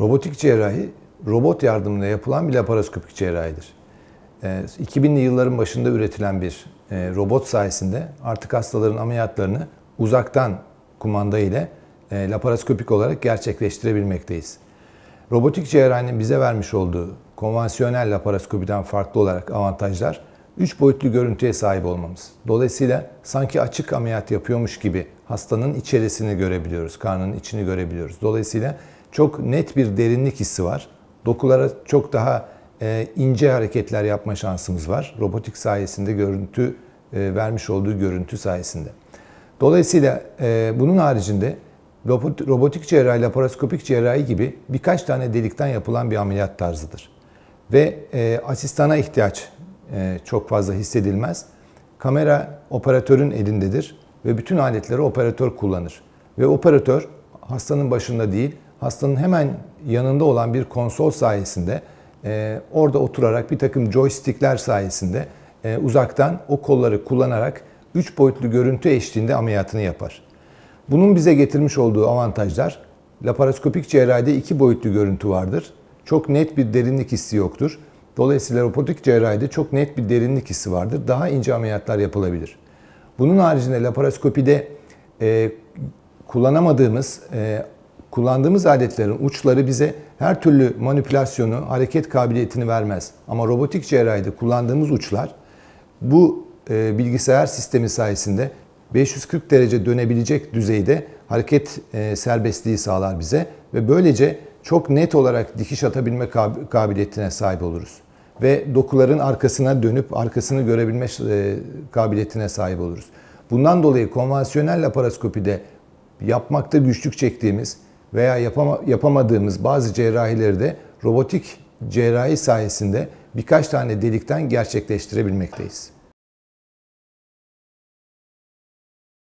Robotik cerrahi, robot yardımıyla yapılan bir laparoskopik cerrahidir. 2000'li yılların başında üretilen bir e, robot sayesinde artık hastaların ameliyatlarını uzaktan kumanda ile e, laparoskopik olarak gerçekleştirebilmekteyiz. Robotik cerrahinin bize vermiş olduğu konvansiyonel laparoskopiden farklı olarak avantajlar 3 boyutlu görüntüye sahip olmamız. Dolayısıyla sanki açık ameliyat yapıyormuş gibi hastanın içerisini görebiliyoruz, karnının içini görebiliyoruz. Dolayısıyla çok net bir derinlik hissi var. Dokulara çok daha e, ince hareketler yapma şansımız var. Robotik sayesinde görüntü e, vermiş olduğu görüntü sayesinde. Dolayısıyla e, bunun haricinde robotik cerrahi, laparoskopik cerrahi gibi birkaç tane delikten yapılan bir ameliyat tarzıdır. Ve asistana ihtiyaç çok fazla hissedilmez. Kamera operatörün elindedir ve bütün aletleri operatör kullanır. Ve operatör hastanın başında değil, hastanın hemen yanında olan bir konsol sayesinde e, orada oturarak bir takım joystickler sayesinde e, uzaktan o kolları kullanarak 3 boyutlu görüntü eşliğinde ameliyatını yapar. Bunun bize getirmiş olduğu avantajlar laparoskopik cerrahide 2 boyutlu görüntü vardır. Çok net bir derinlik hissi yoktur. Dolayısıyla robotik cerrahide çok net bir derinlik hissi vardır. Daha ince ameliyatlar yapılabilir. Bunun haricinde laparoskopide e, kullanamadığımız e, kullandığımız aletlerin uçları bize her türlü manipülasyonu, hareket kabiliyetini vermez. Ama robotik cerrahide kullandığımız uçlar bu e, bilgisayar sistemi sayesinde 540 derece dönebilecek düzeyde hareket e, serbestliği sağlar bize ve böylece çok net olarak dikiş atabilme kabiliyetine sahip oluruz. Ve dokuların arkasına dönüp arkasını görebilme e, kabiliyetine sahip oluruz. Bundan dolayı konvansiyonel laparoskopide yapmakta güçlük çektiğimiz veya yapama, yapamadığımız bazı cerrahileri de robotik cerrahi sayesinde birkaç tane delikten gerçekleştirebilmekteyiz.